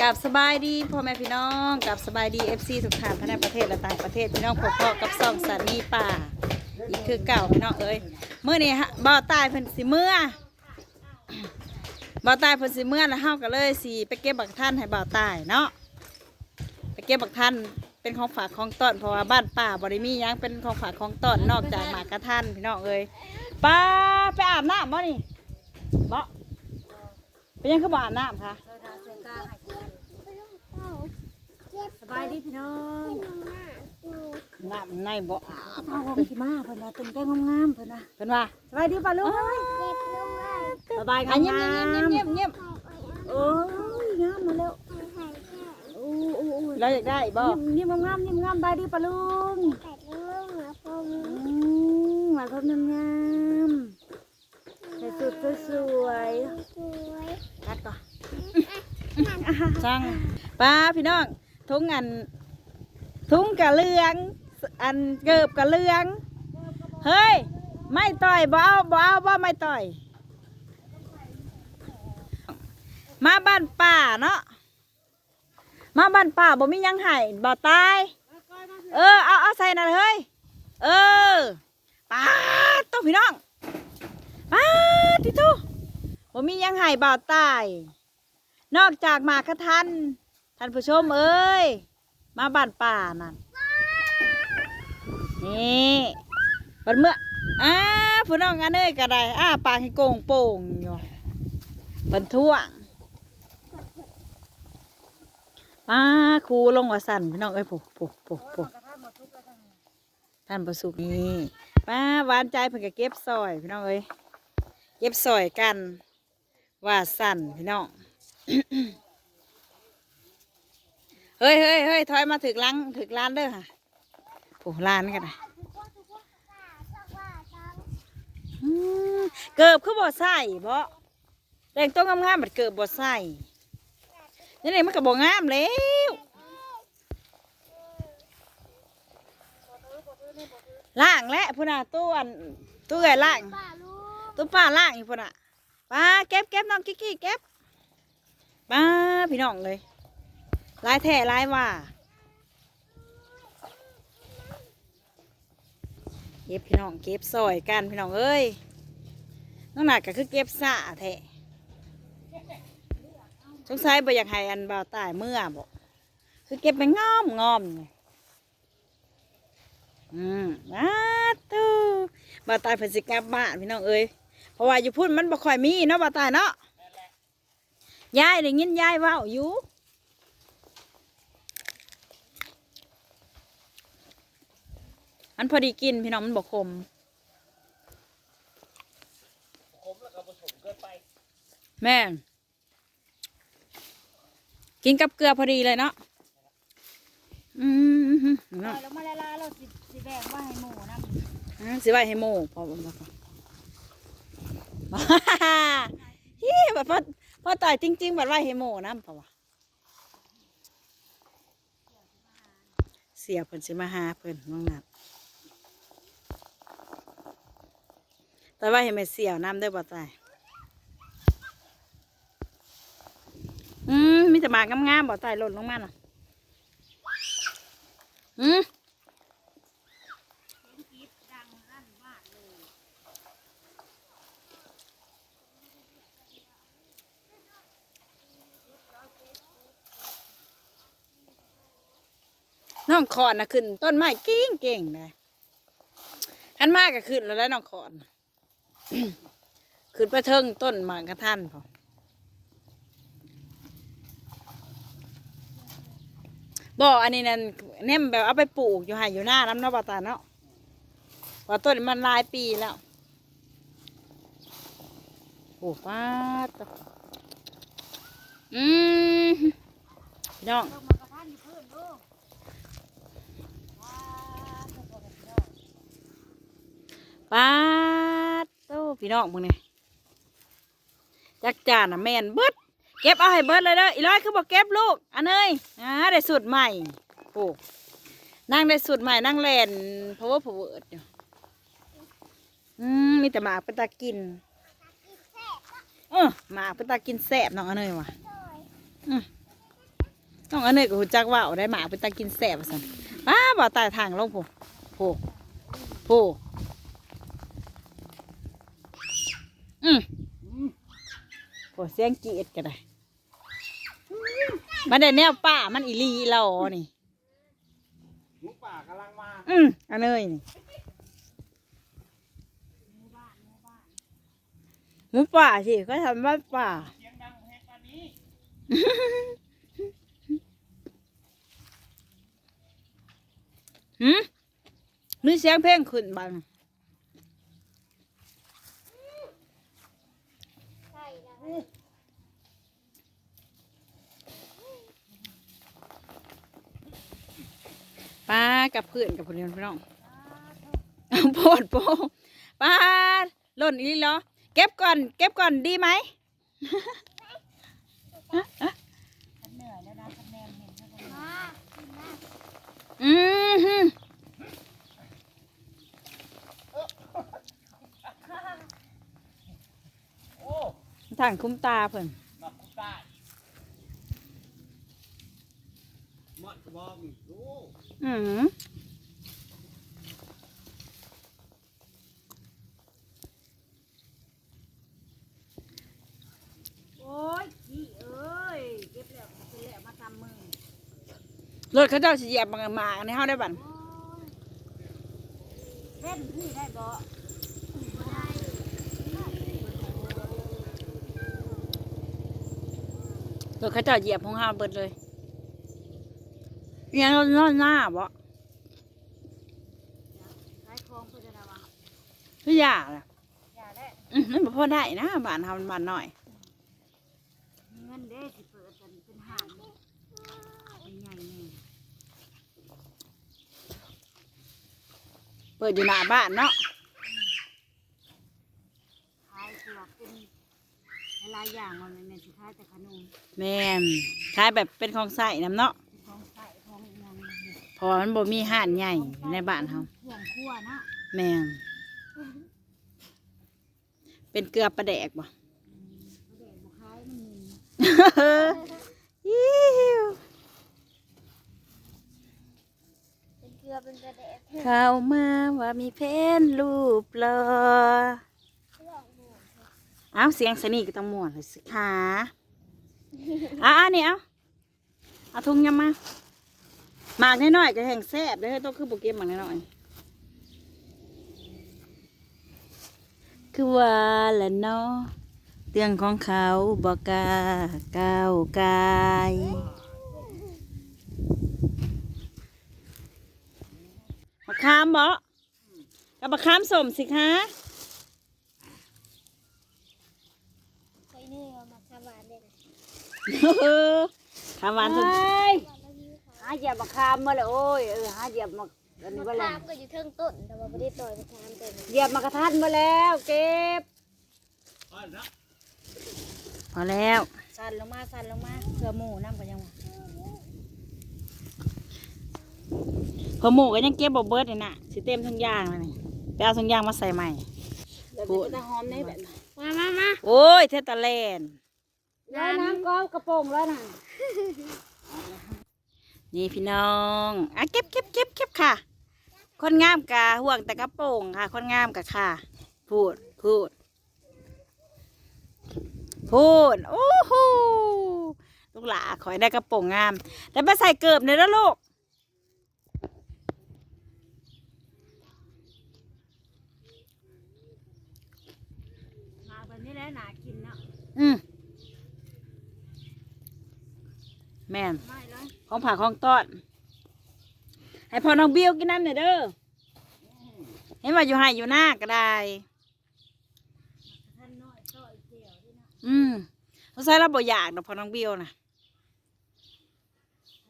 กับสบายดีพ่อแม่พี่น้องกับสบายดีเอฟซีทุกท่านภายในประเทศและต่างประเทศพี่น้องพบพ่อกับซ่องสันนีป่าอีกคือเก่าพี่น้องเอ้ยเมื่อนี้ฮะบ่าวตายเพิ่นสิเมื่อบ่าวตายเพิ่นสิเมื่อแล้วเฮาก็เลยสิไปเก็บบักท่านให้บ่าวตายเนาะไปเก็บบักท่านเป็นของฝากของต้นเพราะว่าบ้านป่าบ่ได้มียังเป็นของฝากของต้นนอกจากหมากกระท่านพี่น้องเอ้ยป้าไปอาบน้ำบ่นี่ เป็นยังคือบ่อาบน้ำคะสบายดีพี่น้องน้ำในบ่อาบเอาผมสิมาเพิ่นว่าตื่นเต้นงามๆเพิ่นว่าเป็นว่าสบายดีป่ะลูกสบายอังานมเงียบงามเงียบเงียบโอ้ยงามมาแล้วโอ้โอ้โอ้เราอยากได้บ่นิ่มงามนิ่มงามบายดีป่ะลุงอืมหวานพร้อมงาม ๆใส่สุดสวยๆกัดก่อนช่างป้าพี่น้องทุงอัน ทุงกะเลือง อันเกิบกะเลือง เฮ้ย ไม่ต่อยบ่เอาบ่เอาบ่ไม่ต่อย มาบ้านป่าเนาะมาบ้านป่าบ่มีหยังให้บ่ตาย เออ เอาเอาใส่นั่นเฮ้ย เออป้าดต้องพี่น้อง ป้าทิทุบ่มียังให้บ่ตาย นอกจากหมากกระทันท่านผู้ชมเอ้ย มาบ้านป่านั่น นี่บัดเมื่ออ้าผู้น้องอันเอ้ยก็ได้อ้าปากให้โกงโป่งอยู่บันท่วงป้าครูลงว่าสั่นพี่น้องเอ้ยปุ๊บปุ๊บปุ๊บปุ๊บท่านประสุกนี่ป้าหวานใจเพิ่นก็เก็บซอยพี่น้องเอ้ย เก็บซอยกัน ว่าสั่นพี่น้องเฮ้ยเฮ้ยเฮ้ยถอยมาถึกลังถึกร้านเด้อค่ะโอ้ร้านกันนะเกิบคือบ่ใส่บ่แดงต้นงามๆบัดเกิบบ่ใส่นี่นี่มันก็บ่งามแล้วล่างและพุ่นน่ะตู้อันตู้ใหญ่ล่าง ตู้ป้าล่างอยู่พุ่นน่ะป้าเก็บเก็บน้องกิ๊กกี้เก็บป้าพี่น้องเลยลายแท้ลายว่าเก็บพี่น้องเก็บซอยกันพี่น้องเอ้ยน้องหนักก็คือเก็บสะแท้สงสัยบ่อยากให้อันบ่าวตายเมื่อบอกคือเก็บไปงอมงอมนี่อืมอ้าตู้บ่าวตายเพิ่นสิกลับบ้านพี่น้องเอ้ย ราะว่าอยู่พุ่นมันบ่ค่อยมีเนาะบ่าวตายเนาะยายได้ยินยายเว้าอยู่มันพอดีกินพี่น้องมันบอกคมแม่นกินกับเกลือพอดีเลยเนาะอืมเนาะแล้วมาละลาเราสิสิแบ่งว่าให้หมูนะอ่าสิไว้ให้โมพอบอกก่อน ฮิแบบพอพอตายจริง ๆ แบบว้ให้โมนะเพราะว่าเสียเพิ่นสิมาหาเพิ่นน้องนัดแต่ว่าเห็นไหมเสี่ยวน้ำได้บ่ตายอืมมีแต่หมากงามๆบ่ตายหล่นลงมาน่ะอืม น้องขอนนะขึ้น ต้นไม้เก่งเก่งๆเลยขันมากก็ขึ้นแล้วได้น้องขอนขึ้นไปเทิงต้นหมากกระทันพอบ่อันนี้นั่นเนี่ยแบบเอาไปปลูกอยู่ใหอยู่หน้าน้ำนาะปาตาเนาะว่าต้นมันหลายปีแล้วโอ้ป้าดอืมน้อง ลงมากระพันอยู่พื้นลูกว้าวทุกคนพี่น้อง ป้าดโตพี่น้องพวกนี้จักจานน่ะแม่นเบิดเก็บเอาให้เบิดเลยเด้ออีร้อยคือบอกเก็บลูกอันเอ้ยอ่าได้สูตรใหม่โอ้นั่งได้สูตรใหม่นั่งแลนเพราะว่าผมเอิดอยู่อืมมีแต่หมากเป็นตากินเออหมาเป็นตากินแสบน้องอเนยว่ะอืมน้องอเนยก็หูจักว่าเอาได้หมาเป็นตากินแสบว่าสันป้าบ่ตายทางลงผู้ผู้ผู้ อืมโอ้เสียงกรีดก็ได้มันได้แนวป้ามันอีหลีเรานี่หมูป่ากำลังมาอืมอันเนยนี่หมูป่าสิเขาทำบ้านป่า เสียงดังแฮกปานนี้หืมมีเสียงเพลงขึ้นบัง ป้ากับเพื่อนกับคนนี้พี่น้องโพดโพป้าหล่นอีหลีเหรอเก็บก่อน เก็บก่อนดีไหมเหนื่อยแล้วนะคะแนนเห็นไหมอืมฮึทางคุ้มตาเพิ่น นับคุณตายหมดกระบอกนี่โอ้ อืมโอ้ยขี้เอ้ยเก็บแล้วเก็บแล้วมาทำมือรถเขาเจ้าสิเหยียบมามาในเฮาได้บัดโอ้ยเล่นพี่ได้บ่รถเขาเจ้าเหยียบของเฮาเบิดเลยอิห ยังเรานอนหน้าบ่ขายของเพื่อจะระวังคือยาล่ะอย่าได้อืมมันบ่พอได้นะบ้านเฮามันบ้านน้อย เงินเด้สิเปิดเป็นเป็นห่างเป็นใหญ่นี่เปิดอยู่หน้าบ้านเนาะขายเกือบเป็นหลายๆอย่างมันเป็นสิขายแต่ขนมแม่นขายแบบเป็นของใส่นํเนาะ ของใส่ของอิหยังนี่ เพอมันบ่มีห้านใหญ่ในบ้านเฮาเครื่องครัวนะแม่นเป็นเกลือปลาแดกบ่บ่ได้บ่ขายมันมีอิ๊วเป็นเกลือเป็นกระเดะเข้ามาว่ามีเพนรูปหลอเอาเสียงสนี่ก็ต้องม่วนเลยสิคะอะอันนี้เอาเอาทุงยำมา หมากน้อยๆก็แห้งแซ่บเลยต้องคือโปเกมหมากน้อยๆคือว่าละเนาะเรื่องของเขาบอกกล้าก้าวกายมะขามบ่กับมะขามสมสิคะไปนี่เอามาทำหวานได้นะเออขามหวานสมหาเหยียบมะขามมาเลยโอ้ยเออหาเหยียบมะอันนี้มามะเลยขามก็อยู่เทิงต้นแต่ว่าไม่ได้ต่อยมะขามเต็มเหยียบมะกระทันมาแล้วเก็บอ่อนนะพอแล้ว สั่นลงมาสั่นลงมาเพื่อหมูน้ำกันยังวะพอหมูก็ยังเก็บบ่เบิดเลยน่ะสิเต็มทั้งย่างเลยนี่ไปเอาทั้งย่างมาใส่ใหม่พูดจะหอมในแบบมามามาโอ้ยเทตาแลนด์ ร้อยน้ำก็กระโปรงแล้วน่ะ นี่พี่น้องอะเก็บเก็บเก็บเก็บค่ะ คนงามกะห่วงแต่กระโปรงค่ะ คนงามกะค่ะ พูดพูด พูดโอ้โหลูกหลาขอยได้กระโปรงงามแต่ไปใส่เกิบเนี่อยนะลูกมาแบบนี้แหล้วหนากินเนาะอืมแม่นไม่เลย ของผักของต้อนให้พอน้องบิวกินน้ำหน่อยเด้อเห็นว่าอยู่ให้อยู่หน้าก็ได้ท่านน้อยต่อยเจียวด้วยนะอืมสงสัยเราบ่อยากดอกพอน้องบิวนะ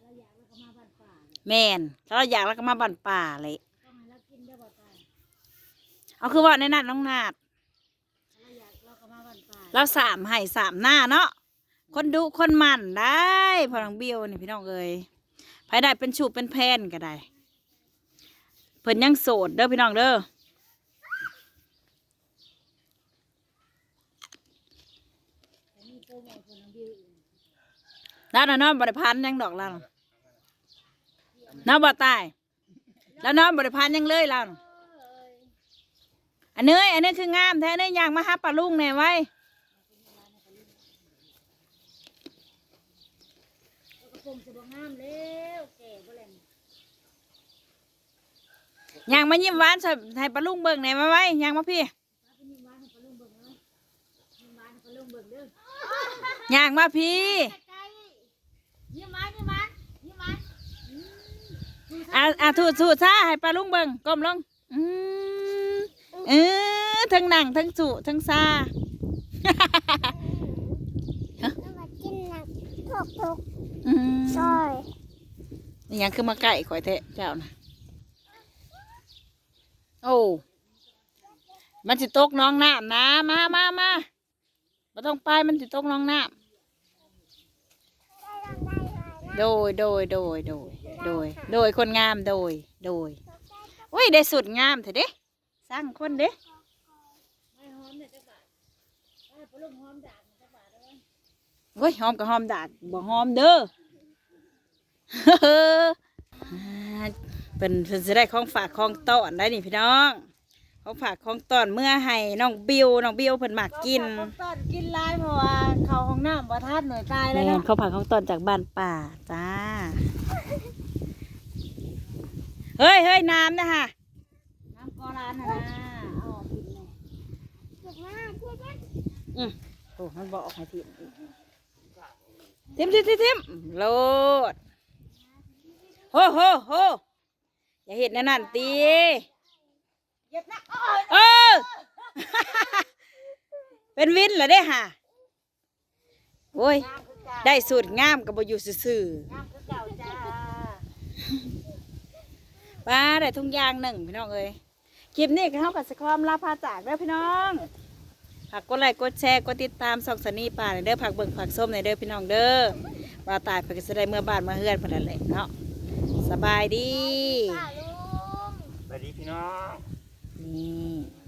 แล้วอยากแล้วก็มาบ้านป่าแม่นถ้าเราอยากเราก็มาบันป่าเลยต้องให้เรากินได้บ่ตายเอาคือว่าในนัดน้องนาดแล้วอยากเราก็มาบ้านป่าเราสามให้สามหน้าเนาะ คนดุคนหมันได้พอน้องบิวนี่พี่น้องเอ้ยภายได้เป็นชูเป็นแพนก็ได้เพิ่นยังโสดเด้อพี่น้องเด้อแล้วน้องบริพันธ์ยังดอกล่ะน้องบ่ตาย แล้วน้องบริพันธ์ยังเลยล่ะอันเนยอันเนยคืองามแท้เนยอยากมาหาปลาลุงแน่ไว้ามแล้วแก่บ่แลมย่างมายิ้มหวานใส่ให้ปลาลุงเบิ่งแน่มาไว้ย่างมาพี่ยิ้มหวานให้ปลาลุงเบิ่งเนาะยิ้มหวานให้ปลาลุงเบิ่งเด้อย่างมาพี่ยิ้มหวานยิ้มหวานยิ้มหวานอะอะถูดถูดซะให้ปลาลุงเบิ่งก้มลง อืมเออทั้งหนังทั้งสูทั้งซามากินหนักพวกพวก อืมซอยนี่ยังคือมาไก่ข่อยเทะเจ้านะโอ้มันสิตกน้องน้ำนะมามามาบ่ต้องไปมันสิตกน้องน้ำโดยโดยโดยโดยโดย โดยคนงามโดย โดยโอ้ยได้สุดงามเถอะเด้สร้างคนเด้ไม่หอมเนี่ยจักบาทให้ปลาลุงหอมด่างจักบาทเด้อโอ้ยหอมกับหอมดาดบ่หอมเด้ออ่า เป็นเพิ่นสิได้ของฝากของต้อนได้นี่พี่น้องของฝากของต้อนเมื่อให้น้องบิวน้องบิวเพิ่นมักกินตอนกินหลายเพราะว่าเข้าห้องน้ำบ่ทันหน่อยตายแล้วแม่เนาะนเขาฝากของต้อนจากบ้านป่าจ้า เฮ้ยเฮ้ยน้ำนะฮะน้ำกอร้านน่ะนะเอาออกกินเลยเด็กมากเพื่อนอืมโอ้มันบอกให้ทิมอีกทิมทิมทิมทิมโลด โฮโฮโฮอย่าเห็นนั่นนั่นตีเย็บนะเออ เป็นวินเหรอเด้ค่ะโอ้ยน้ำคือเก่าได้สูตรงามกับบอยู่ซื่อน้ำคือเก่าจ้าๆป้าได้ทุงยางหนึ่งพี่น้องเอ้ยคลิปนี้ก็เท่ากับสคอมลาพาจากเด้อพี่น้องฝากกดไลค์กดแชร์กดติดตามส่องสนีป่าในอยเด้อผักเบิ่งผักส้มในอยเด้อพี่น้องเด้อว่าตายเพื่อจะได้เมื่อบ้านเมื่อเฮือนเพื่อนนแหละเนาะ สบายดีป้าลุงสวัสดีพี่น้อง นี่